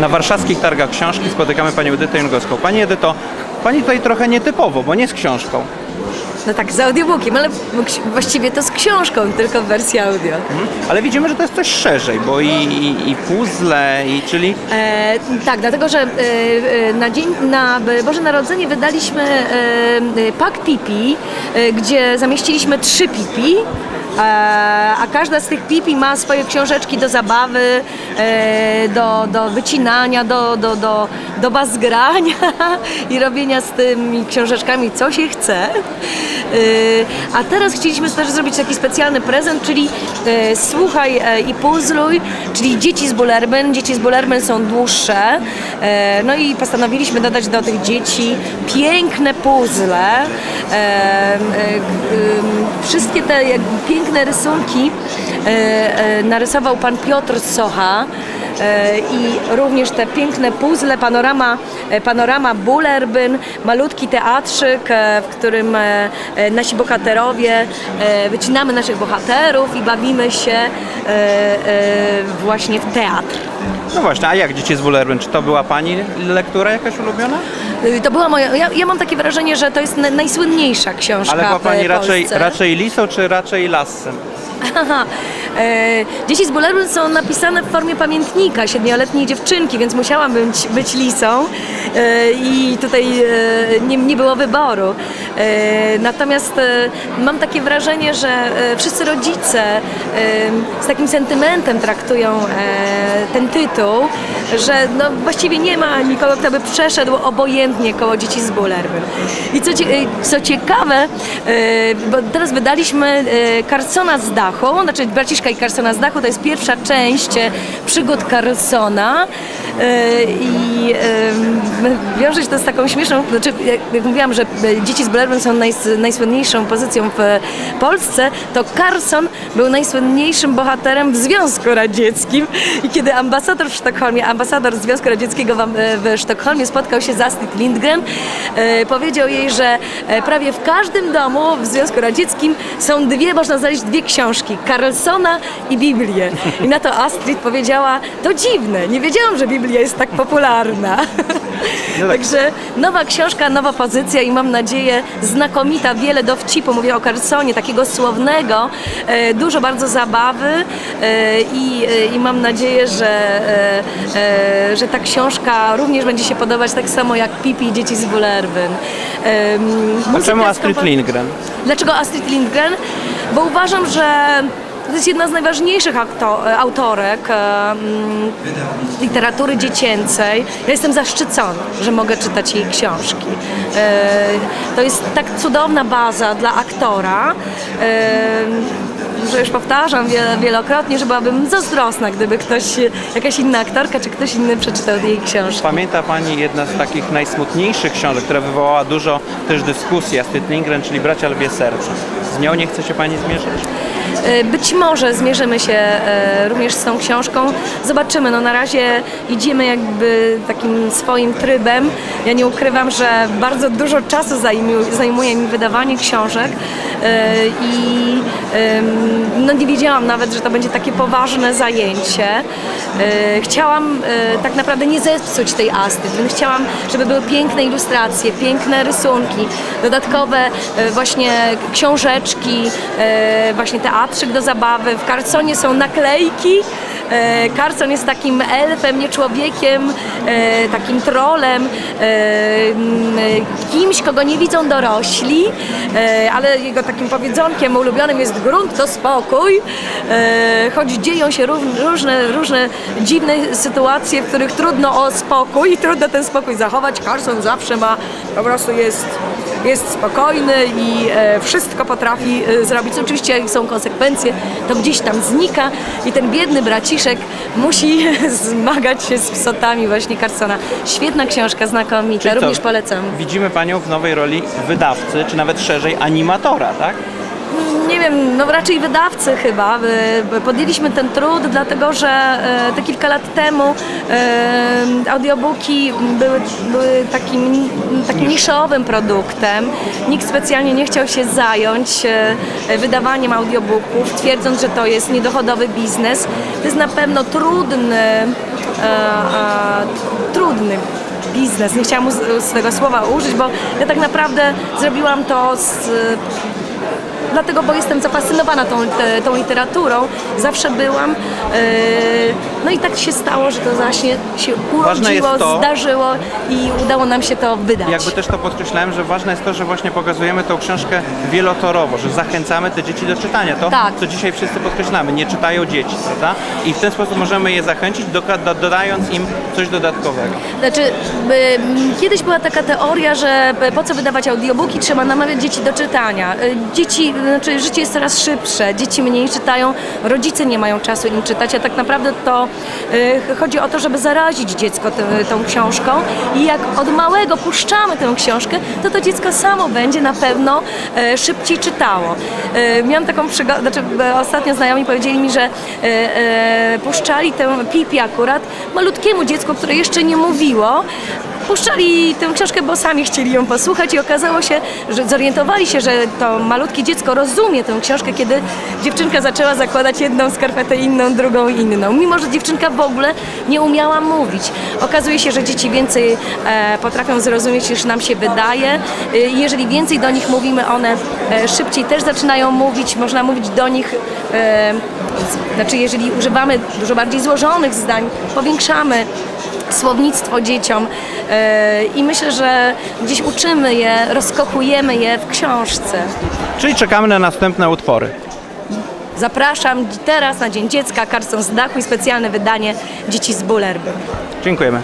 Na warszawskich targach książki spotykamy panią Edytę Jungowską. Pani Edyto, pani tutaj trochę nietypowo, bo nie z książką. No tak, z audiobookiem, ale właściwie to z książką, tylko w wersji audio. Mhm. Ale widzimy, że to jest coś szerzej, bo i, i, i puzzle, i czyli E, tak, dlatego że e, e, na, dzień, na Boże Narodzenie wydaliśmy e, e, pak pipi, e, gdzie zamieściliśmy trzy pipi. E, a każda z tych pipi ma swoje książeczki do zabawy, e, do, do wycinania, do, do, do, do bazgrania i robienia z tymi książeczkami co się chce. E, a teraz chcieliśmy też zrobić taki specjalny prezent, czyli e, słuchaj e, i puzzluj, czyli dzieci z Bullerbyn. Dzieci z Bullerbyn są dłuższe. E, no i postanowiliśmy dodać do tych dzieci piękne puzzle. E, em, wszystkie te piękne rysunki narysował pan Piotr Socha. E, I również te piękne puzzle, panorama, e, panorama Bullerbyn, malutki teatrzyk, e, w którym nasi bohaterowie, wycinamy naszych bohaterów i bawimy się właśnie w teatr. no właśnie, a jak dzieci z Bullerbyn? Czy to była pani lektura jakaś ulubiona? Y, To była moja, ja, ja mam takie wrażenie, że to jest na- najsłynniejsza książka Ale była pani raczej, raczej Lisą, czy raczej Lassem? Aha. E, Dzieci z Bullerbyn są napisane w formie pamiętnika siedmioletniej dziewczynki, więc musiałam być, być lisą i tutaj e, nie, nie było wyboru. E, Natomiast e, mam takie wrażenie, że e, wszyscy rodzice e, z takim sentymentem traktują e, ten tytuł, że no właściwie nie ma nikogo, kto by przeszedł obojętnie koło dzieci z Bullerbyn. I co, e, co ciekawe, e, bo teraz wydaliśmy e, Carsona z dachu, znaczy Braciszka i Carsona z dachu, to jest pierwsza część e, przygód Carsona e, i e, wiąże się to z taką śmieszną, znaczy jak, mówiłam, że e, dzieci z Bullerbyn są najs, najsłynniejszą pozycją w Polsce, to Carson był najsłynniejszym bohaterem w Związku Radzieckim i kiedy ambasador w Sztokholmie, ambasador Związku Radzieckiego w, w Sztokholmie spotkał się z Astrid Lindgren, e, powiedział jej, że e, prawie w każdym domu w Związku Radzieckim są dwie, można znaleźć dwie książki, Carlsona i Biblię. I na to Astrid powiedziała, to dziwne, nie wiedziałam, że Biblia jest tak popularna. No tak. Także nowa książka, nowa pozycja i mam nadzieję znakomita, wiele dowcipu, mówię o Carlsonie, takiego słownego, e, dużo bardzo zabawy e, i, e, i mam nadzieję, że, że ta książka również będzie się podobać tak samo jak Pipi i Dzieci z Bullerbyn. A czemu Astrid Lindgren? Dlaczego Astrid Lindgren? Bo uważam, że to jest jedna z najważniejszych akto- autorek e, mm, literatury dziecięcej. Ja jestem zaszczycona, że mogę czytać jej książki. E, to jest tak cudowna baza dla aktora. E, że już powtarzam wielokrotnie, że byłabym zazdrosna, gdyby ktoś, jakaś inna aktorka czy ktoś inny przeczytał jej książki. Pamięta Pani jedna z takich najsmutniejszych książek, która wywołała dużo też dyskusji, Astrid Lindgren, czyli Bracia Lwie Serca. Z nią nie chce się Pani zmierzyć? E, Być może zmierzymy się e, również z tą książką. Zobaczymy. No na razie idziemy jakby takim swoim trybem. Ja nie ukrywam, że bardzo dużo czasu zajmu- zajmuje mi wydawanie książek e, i no nie wiedziałam nawet, że to będzie takie poważne zajęcie. Chciałam tak naprawdę nie zepsuć tej Astrid, więc chciałam, żeby były piękne ilustracje, piękne rysunki, dodatkowe właśnie książeczki, właśnie teatrzyk do zabawy. W Carsonie są naklejki. E, Carson jest takim elfem, nie człowiekiem, e, takim trolem, e, kimś, kogo nie widzą dorośli, e, ale jego takim powiedzonkiem ulubionym jest grunt to spokój, e, choć dzieją się różne, różne dziwne sytuacje, w których trudno o spokój, trudno ten spokój zachować. Carson zawsze ma, po prostu jest jest spokojny i e, wszystko potrafi zrobić. Oczywiście jak są konsekwencje, to gdzieś tam znika i ten biedny braciszek musi zmagać się z psotami właśnie Carsona. Świetna książka, znakomita, również polecam. Widzimy Panią w nowej roli wydawcy, czy nawet szerzej animatora, tak? Nie wiem, no raczej wydawcy chyba. Podjęliśmy ten trud, dlatego że e, te kilka lat temu e, audiobooki były, były takim, takim niszowym produktem. Nikt specjalnie nie chciał się zająć e, wydawaniem audiobooków, twierdząc, że to jest niedochodowy biznes. To jest na pewno trudny ryzykowny biznes. Nie chciałam tego słowa użyć, bo ja tak naprawdę zrobiłam to z dlatego, bo jestem zafascynowana tą, tą literaturą, zawsze byłam. Yy, no i tak się stało, że to właśnie się urodziło, to- zdarzyło i udało nam się to wydać. Jakby też to podkreślałem, że ważne jest to, że właśnie pokazujemy tą książkę wielotorowo, że zachęcamy te dzieci do czytania. To, Tak. co dzisiaj wszyscy podkreślamy, nie czytają dzieci, prawda? I w ten sposób możemy je zachęcić, dodając im coś dodatkowego. Znaczy, kiedyś była taka teoria, że y, po co wydawać audiobooki, trzeba namawiać dzieci do czytania. Dzieci, znaczy życie jest coraz szybsze, dzieci mniej czytają, rodzice nie mają czasu im czytać, a tak naprawdę to y, chodzi o to, żeby zarazić dziecko ty- tą książką i jak od małego puszczamy tę książkę, to to dziecko samo będzie na pewno y, szybciej czytało. Y, Miałam taką przygodę, znaczy y, ostatnio znajomi powiedzieli mi, że y, y, puszczali tę Pipi akurat malutkiemu dziecku, które jeszcze nie mówiło, puszczali tę książkę, bo sami chcieli ją posłuchać i okazało się, że zorientowali się, że to malutkie dziecko rozumie tę książkę, kiedy dziewczynka zaczęła zakładać jedną skarpetę, inną, drugą, inną. Mimo, że dziewczynka w ogóle nie umiała mówić. Okazuje się, że dzieci więcej e, potrafią zrozumieć niż nam się wydaje. E, jeżeli więcej do nich mówimy, one e, szybciej też zaczynają mówić. Można mówić do nich e, znaczy jeżeli używamy dużo bardziej złożonych zdań, powiększamy słownictwo dzieciom e, i myślę, że gdzieś uczymy je, rozkochujemy je w książce. Czyli czekamy na następne utwory. Zapraszam teraz na Dzień Dziecka, Carson z dachu i specjalne wydanie Dzieci z Bullerby. Dziękujemy.